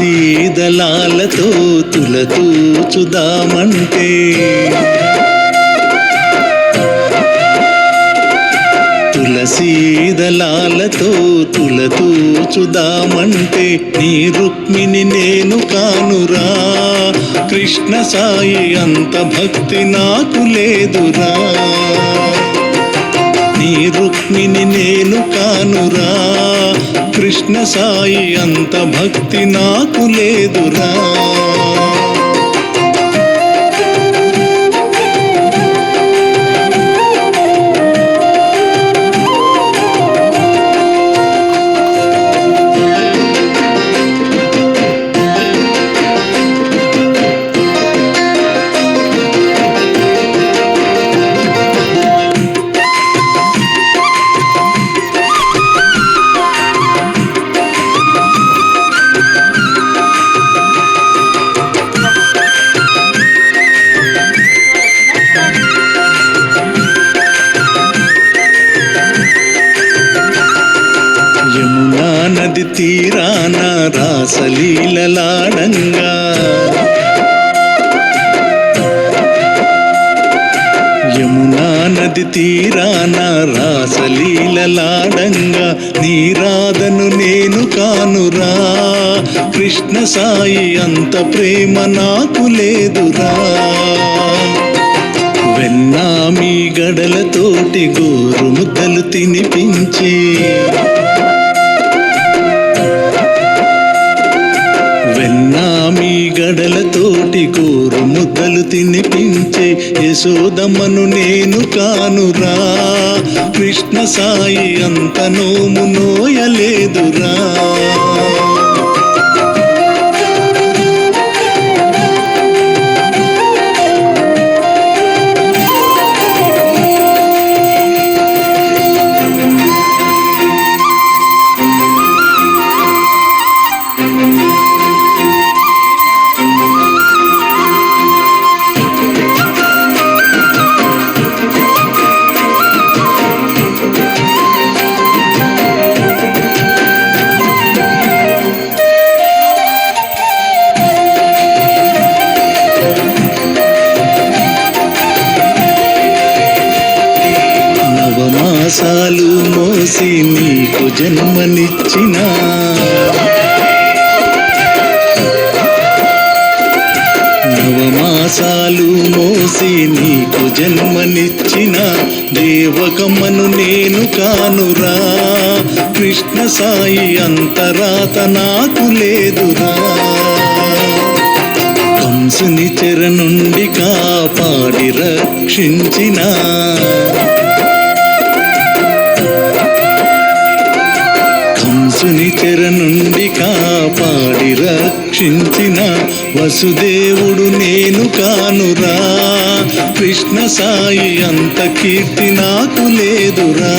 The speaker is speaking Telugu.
తులసీ తులతూచుదామంటే తులసీదలాలతో తులతూచుదామంటే నీ రుక్మిణి నేను కానురా. కృష్ణ సాయి అంత భక్తి నాకు లేదురా. నీ రుక్మిణి నేను కానురా. కృష్ణ సాయి అంత భక్తి నాకు లేదురా. లీలలాడంగా. యమునా నది తీరాన రాసలీలలాడంగా నీరాధను నేను కానురా. కృష్ణ సాయి అంత ప్రేమ నాకు లేదురా. వెన్నా మీ గడలతోటి గోరు ముద్దలు తినిపించి వెన్నా మీ గడలతోటి కూరు ముద్దలు తినిపించే యశోదమ్మను నేను కానురా. కృష్ణ సాయి అంత నోము నోయలేదురా. నవమాసాలు మోసి నీకు జన్మనిచ్చిన. నవమాసాలు మోసి నీకు జన్మనిచ్చిన. దేవకమ్మను నేను కానురా. కృష్ణ సాయి అంతరాత నాకు లేదురా. కంసుని చెర నుండి కాపాడి రక్షించిన. కంసుని తెర నుండి కాపాడి రక్షించిన వసుదేవుడు నేను కానురా. కృష్ణ సాయి అంత కీర్తి నాకు లేదురా.